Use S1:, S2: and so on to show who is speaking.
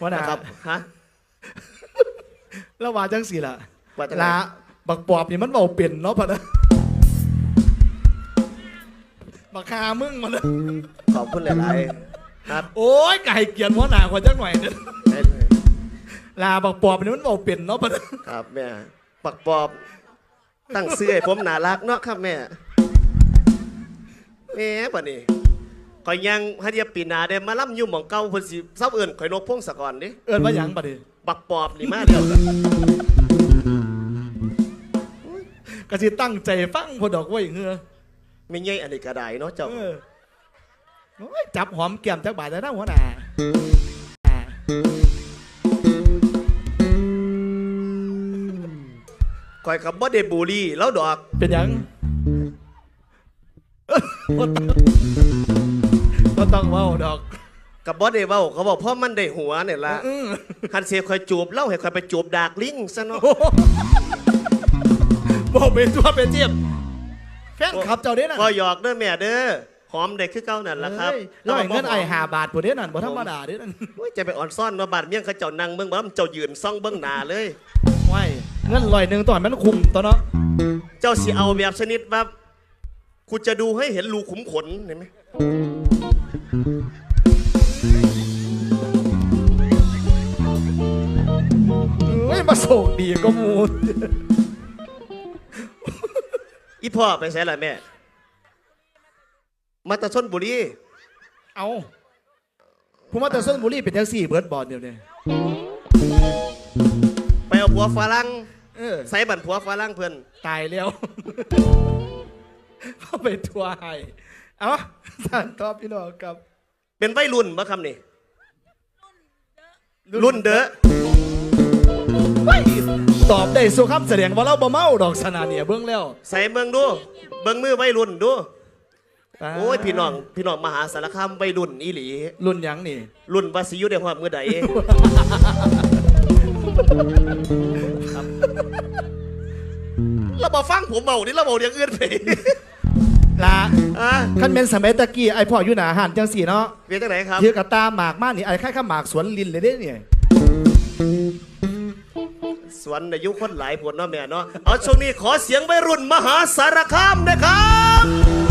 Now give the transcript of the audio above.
S1: ว่าน่ะ
S2: นะครับฮะ
S1: แล้วว่าจังสิล่ะ
S2: ว่าจังไง
S1: ลาบักปอบนี่มันเบาเป็นเนาะพะนะบักคามึงมันนะ
S2: ขอบคุณหลายๆครับ
S1: โอ้ยไก่เกลียนหัวหน้าคนจังหน่อยเด้อ
S2: ได้เลย
S1: ลาบักปอบนี่มันเบาเป็นเนาะพะนะ
S2: ครับแม่ปักปอบตั้งซื้อให้ผมน่ารักเนาะครับแม่แม่ปะนี่ ข่อยยังฮัดเดียปีหนาได้มาล่ำอยุ่หมองเก่าเพิ่นสิเศร้าเอื่นข่อยนกพงศกรดิ
S1: เอิ้นว่าหยังบัดนี้
S2: ปักปอบนี่มาแล้วล่ะ
S1: ก็สิตั้งใจฟังพอดอกไว้เฮือ
S2: ไม่ใช่อันนี้ก็ได้เนาะเจ้า
S1: เออโอ้ยจับหอมแก้มจักบาทแล้วนะหัวหน้าอ่า
S2: ข่อยกับบ่ได้บูลลี่แล้วดอก
S1: เป็นหยัง บ่ต้องบ่ต้องเว้าดอก
S2: กับบ่ได้เว้าเขาบอกเพราะมันได้หัวเนี่ยละ
S1: อื้อ
S2: คันเสียข่อยจูบเล่าให้ข่อยไปจูบดากลิงซะเนาะ
S1: บอกเป็นตัวเป็นเทียบแฟนขับเจ้าเด้น่ะ
S2: ก็หยอกเด้อแม่เด้อหอมเด็กคือเก่านั่นล่ะครับ
S1: เอ้ยร้อยเงินไอหาบาทผู้เด้นั่นบ่ธรรมดาเด้นั่น
S2: โอ้ยจะไปอ่อนซ่อนเนาะบาดเมี่ยงเขาเจ้านั่งเบิ่งบ่มันเจ้ายืนซ่องเบิ่งหน้าเลย
S1: ไว้เงินร้อยหนึ่งตอนมันคุมตัวเนาะ
S2: เจ้าสิเอาแบบชนิดว่ากูจะดูให้เห็นรูขุมขนเห็นไหม
S1: มาโศกดีก็มูล
S2: อีพ่อไปใส่ละแม่ มาตะชนบุรี
S1: เอาผู้มาแต่ส้นบุรีเป็นแท็กซี่เบิร์ดบอลเดียวเนี่ย
S2: ไปเอาผัวฝรั่ง
S1: เออ
S2: ใส่บันผัวฝรั่งเพิ่น
S1: ตายแล้ว เข้าไปทัวร์ให้เอาท่านตอบพี่น้องครับ
S2: เป็นวัยรุ่นบ่คำนี่รุ่นเด้อ
S1: เฮ้ย ตอบได้สุคำแสดงว่าเราบ่เมาดอกสนาเนี่ยเบื้องแล้ว
S2: ใส่เบิ่งดู เบิ่งมือวัยรุ่นดู โอ้ยพี่น้องพี่น้องมหาสารคามวัยรุ่นอีหลี
S1: รุ่นหยังนี่
S2: รุ่นวาสิอยุได้หอดมือใดครับเราบอฟังผมเบาดิเราเบาอย่างอื่นไป
S1: ลา
S2: อะ
S1: คันเป็นสมัยตะกี้ไอพ่ออยู่หนาหันจังสี่เนาะ
S2: เวียนจังไหนครับ
S1: เทียกับตาหมากมากนี่ไอ้ค่ายข้าหมากสวนลินเลยเด้เนี่ย
S2: สวนอายุคนหลายผลเนาะแม่เนาะเอาช่วงนี้ขอเสียงวัยรุ่นมหาสารคามนะครับ